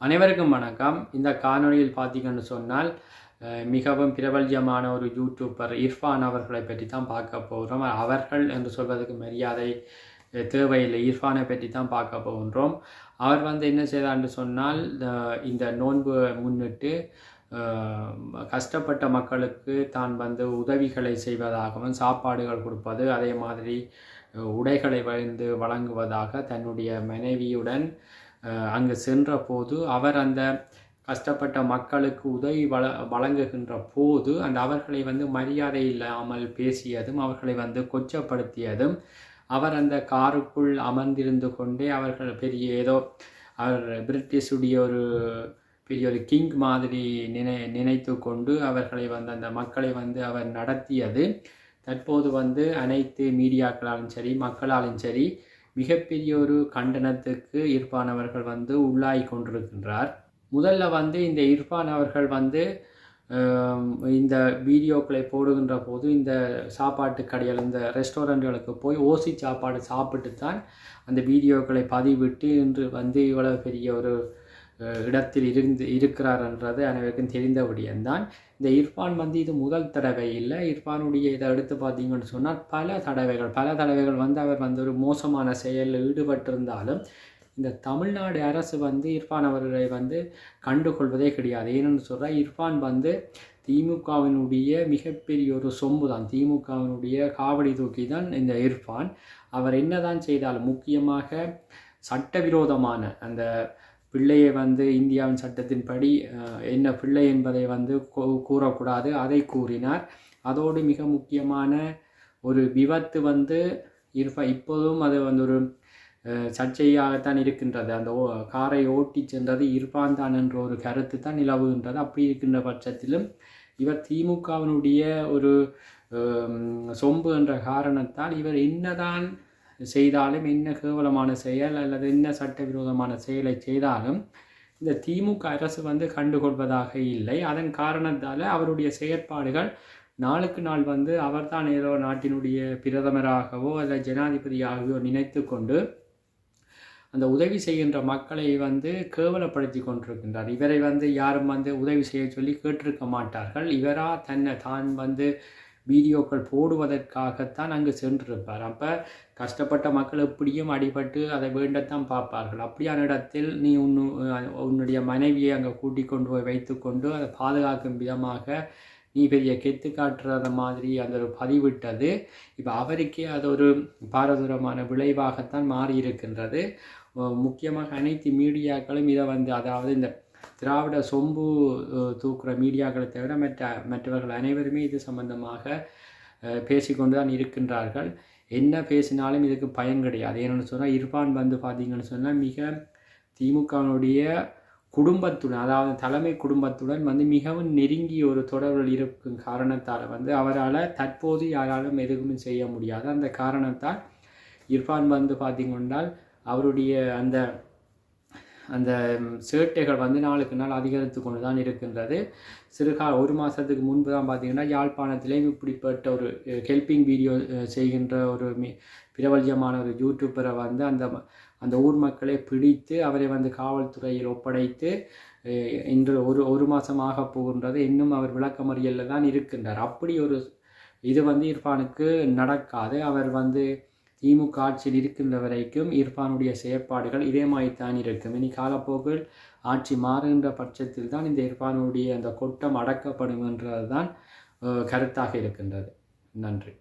அனைவருக்கும் வணக்கம். இந்த காணொலியில் பார்த்தீங்கன்னு சொன்னால் மிகவும் பிரபல்யமான ஒரு யூடியூப்பர் இர்ஃபான் அவர்களை பற்றி தான் பார்க்க போகிறோம். அவர்கள் என்று சொல்வதற்கு மரியாதை தேவையில்லை. இர்ஃபானை பற்றி தான் பார்க்க போகின்றோம். அவர் வந்து என்ன செய்தார்னு சொன்னால் இந்த நோன்பு முன்னிட்டு கஷ்டப்பட்ட மக்களுக்கு தான் வந்து உதவிகளை செய்வதாகவும் சாப்பாடுகள் கொடுப்பது அதே மாதிரி உடைகளை வந்து வழங்குவதாக தன்னுடைய மனைவியுடன் அங்கு சென்ற போது அவர் அந்த கஷ்டப்பட்ட மக்களுக்கு உதவி வழ வழங்குகின்ற போது அந்த அவர்களை வந்து மரியாதை இல்லாமல் பேசியதும் அவர்களை வந்து கொச்சப்படுத்தியதும் அவர் அந்த காருக்குள் அமர்ந்திருந்து கொண்டே அவர்கள் பெரிய ஏதோ அவர் பிரிட்டிஷுடைய ஒரு பெரிய ஒரு கிங் மாதிரி நினை நினைத்து கொண்டு அவர்களை வந்து அந்த மக்களை வந்து அவர் நடத்தியது. தற்போது வந்து அனைத்து மீடியாக்களாலும் சரி மக்களாலும் சரி மிகப்பெரிய ஒரு கண்டனத்துக்கு இர்ஃபான் வந்து உள்ளாகி கொண்டிருக்கின்றார். முதல்ல வந்து இந்த இர்ஃபான் அவர்கள் வந்து இந்த வீடியோக்களை போடுகின்ற போது இந்த சாப்பாட்டு கடையில் இந்த ரெஸ்டாரண்ட்டுகளுக்கு போய் ஓசி சாப்பாடு சாப்பிட்டு தான் அந்த வீடியோக்களை பதிவிட்டு இன்று வந்து இவ்வளவு பெரிய ஒரு இடத்தில் இருந்து இருக்கிறார் என்றது அனைவருக்கும் தெரிந்த விடயம்தான். இந்த இர்ஃபான் வந்து இது முதல் தடவை இல்லை. இர்ஃபானுடைய இதை எடுத்து பார்த்தீங்கன்னு சொன்னால் பல தடவைகள் பல தடவைகள் வந்து அவர் வந்து ஒரு மோசமான செயலில் ஈடுபட்டிருந்தாலும் இந்த தமிழ்நாடு அரசு வந்து இர்ஃபான் அவர்களை வந்து கண்டுகொள்வதே கிடையாது. ஏன்னு சொல்கிறா இர்ஃபான் வந்து திமுகவினுடைய மிகப்பெரிய ஒரு சொம்பு தான் திமுகவினுடைய காவடி தூக்கி தான் இந்த இர்ஃபான். அவர் என்னதான் செய்தாலும் முக்கியமாக சட்டவிரோதமான அந்த பிள்ளையை வந்து இந்தியாவின் சட்டத்தின்படி என்ன பிள்ளை என்பதை வந்து கூ- கூறக்கூடாது. அதை கூறினார். அதோடு மிக முக்கியமான ஒரு விபத்து வந்து இருப்ப இப்போதும் அது வந்து ஒரு சர்ச்சையாகத்தான் இருக்கின்றது. அந்த ஓ காரை ஓட்டி சென்றது இர்பான் தான் என்ற ஒரு கருத்து தான் நிலவுகின்றது. அப்படி இருக்கின்ற பட்சத்திலும் இவர் திமுகவினுடைய ஒரு சொம்பு என்ற காரணத்தால் இவர் என்னதான் செய்தாலும் என்ன கேவலமான செயல் அல்லது என்ன சட்டவிரோதமான செயலை செய்தாலும் இந்த திமுக அரசு வந்து கண்டுகொள்வதாக இல்லை. அதன் காரணத்தால் அவருடைய செயற்பாடுகள் நாளுக்கு நாள் வந்து அவர்தான் ஏதோ நாட்டினுடைய பிரதமராகவோ அல்லது ஜனாதிபதியாகவோ நினைத்து கொண்டு அந்த உதவி செய்கின்ற மக்களை வந்து கேவலப்படுத்தி கொண்டிருக்கின்றார். இவரை வந்து யாரும் வந்து உதவி செய்ய சொல்லி கேட்டிருக்க மாட்டார்கள். இவரா தன்னை தான் வந்து வீடியோக்கள் போடுவதற்காகத்தான் அங்கு சென்றிருப்பார். அப்போ கஷ்டப்பட்ட மக்கள் எப்படியும் அடிபட்டு அதை வேண்டத்தான் பார்ப்பார்கள். அப்படியான இடத்தில் நீ உன்னு உன்னுடைய மனைவியை அங்கே கூட்டிக் கொண்டு போய் வைத்துக்கொண்டு அதை பாதுகாக்கும் விதமாக நீ பெரிய கெத்து காட்டுறத மாதிரி அந்த ஒரு பதிவிட்டது. இப்போ அவருக்கே அது ஒரு பாரதூரமான விளைவாகத்தான் மாறியிருக்கின்றது. முக்கியமாக அனைத்து மீடியாக்களும் இதை வந்து அதாவது இந்த திராவிட சொம்பு தூக்குற மீடியாக்களை தவிர மற்ற மற்றவர்கள் அனைவருமே இது சம்பந்தமாக பேசிக்கொண்டுதான் பேசிக்கொண்டு தான் இருக்கின்றார்கள். என்ன பேசினாலும் இதுக்கு பயன் கிடையாது. ஏன்னு சொன்னால் இர்ஃபான் வந்து பார்த்தீங்கன்னு சொன்னால் மிக திமுகவினுடைய குடும்பத்துடன் அதாவது தலைமை குடும்பத்துடன் வந்து மிகவும் நெருங்கிய ஒரு தொடர்பில் இருக்கும் காரணத்தால் வந்து அவரால் தற்போது யாராலும் எதுவுமே செய்ய முடியாது. அந்த காரணத்தால் இர்ஃபான் வந்து பார்த்தீங்கன்னால் அவருடைய அந்த அந்த சேட்டைகள் வந்து நாளுக்கு நாள் அதிகரித்து கொண்டு தான் இருக்கின்றது. சிறுகால ஒரு மாதத்துக்கு முன்பு தான் பார்த்தீங்கன்னா யாழ்ப்பாணத்திலே இப்படிப்பட்ட ஒரு ஹெல்பிங் வீடியோ செய்கின்ற ஒரு மி பிரபல்யமான ஒரு யூடியூபரை வந்து அந்த அந்த ஊர் மக்களை பிடித்து அவரை வந்து காவல்துறையில் ஒப்படைத்து இன்று ஒரு ஒரு மாதம் போகின்றது. இன்னும் அவர் விளக்கமறியலில் தான் இருக்கின்றார். அப்படி ஒரு இது வந்து இர்ஃபானுக்கு நடக்காது. அவர் வந்து திமுக ஆட்சியில் இருக்கின்ற வரைக்கும் இர்ஃபானுடைய செயற்பாடுகள் இதே மாதிரி தான் இருக்கும். இனி காலப்போக்கில் ஆட்சி மாறுகின்ற பட்சத்தில் தான் இந்த இர்ஃபானுடைய அந்த கொட்டம் அடக்கப்படும் என்றது தான் கருத்தாக இருக்கின்றது. நன்றி.